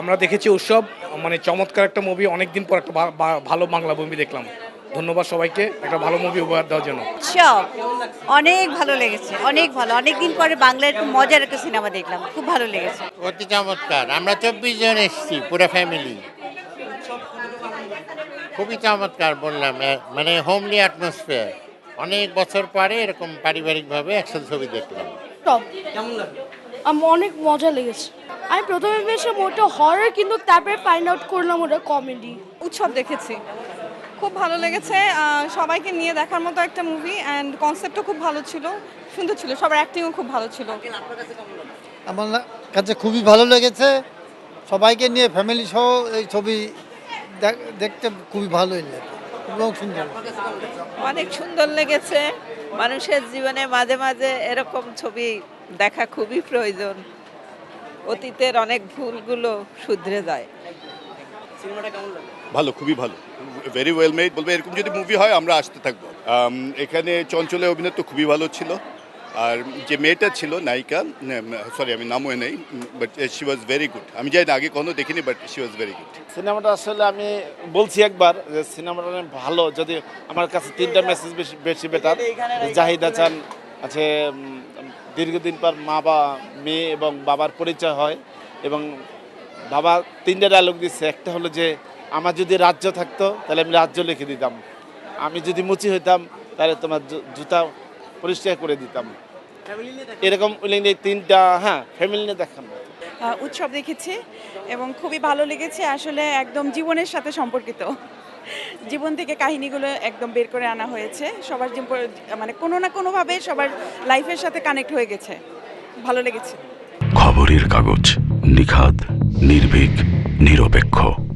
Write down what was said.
আমরা দেখেছি উৎসব মানে চমৎকার একটা মুভি অনেকদিন পর একটা ভালো বাংলা মুভি দেখলাম। ধন্যবাদ সবাইকে একটা ভালো মুভি উপহার দেওয়ার জন্য। সব অনেক ভালো লেগেছে অনেক ভালো। অনেক দিন পরে বাংলার একটু মজার একটা সিনেমা দেখলাম খুব ভালো লেগেছে। অতি চমৎকার। আমরা চব্বিশ জন এসেছি পুরো ফ্যামিলি খুবই চমৎকার বললাম মানে হোমলি অ্যাটমসফিয়ার অনেক বছর পরে এরকম পারিবারিকভাবে একসাথে ছবি দেখলাম। টপ। আমার অনেক মজা লেগেছে। আমি প্রথমে ভেবেছিলাম ওটা হরর কিন্তু তারপরে ফাইন্ড আউট করলাম ওটা কমেডি উৎসব দেখেছি। খুব ভালো লেগেছে। সবাইকে নিয়ে দেখার মতো একটা মুভি অ্যান্ড কনসেপ্টও খুব ভালো ছিল। সুন্দর ছিল। সবার অ্যাক্টিংও খুব ভালো ছিল। আমার কাছে খুবই ভালো লেগেছে। সবাইকে নিয়ে ফ্যামিলি সহ এই ছবি দেখ- দেখতে খুবই ভালোই লাগে এবং সুন্দর। অনেক সুন্দর লেগেছে। মানুষের জীবনে মাঝে মাঝে এরকম ছবি দেখা খুবই প্রয়োজন। অতীতের অনেক ভুলগুলো শুধরে যায়। ভালো খুবই ভালো। ভেরি ওয়েল মেড বলবে এরকম যদি মুভি হয় আমরা আসতে থাকব। এখানে চঞ্চলের অভিনয় তো খুবই ভালো ছিল। আর যে মেয়েটা ছিল নায়িকা সরি আমি নামও নেই but she was very good আমি যাই না আগে কোনো দেখিনি but she was very good সিনেমাটা আসলে আমি বলছি একবার যে সিনেমাটা অনেক ভালো যদি আমার কাছে তিনটা মেসেজ বেশি বেশি বেটার জাহিদা চান আছে দীর্ঘদিন পর মা বা মেয়ে এবং বাবার পরিচয় হয় এবং বাবা তিনটা ডায়লগ দিচ্ছে। একটা হলো যে আমার যদি রাজ্য থাকতো তাহলে আমি রাজ্য লিখে দিতাম। আমি যদি মুচি হইতাম তাহলে তোমার জুতা পরিষ্কার করে দিতাম। এরকম এই তিনটা হ্যাঁ ফ্যামিলি নিয়ে দেখান উৎসব দেখেছি এবং খুবই ভালো লেগেছে আসলে একদম জীবনের সাথে সম্পর্কিত। জীবন থেকে কাহিনীগুলো একদম বের করে আনা হয়েছে। সবার মানে কোনো না কোনোভাবে সবার লাইফের সাথে কানেক্ট হয়ে গেছে। ভালো লেগেছে। খবরের কাগজ নিখাদ, নির্ভীক, নিরপেক্ষ।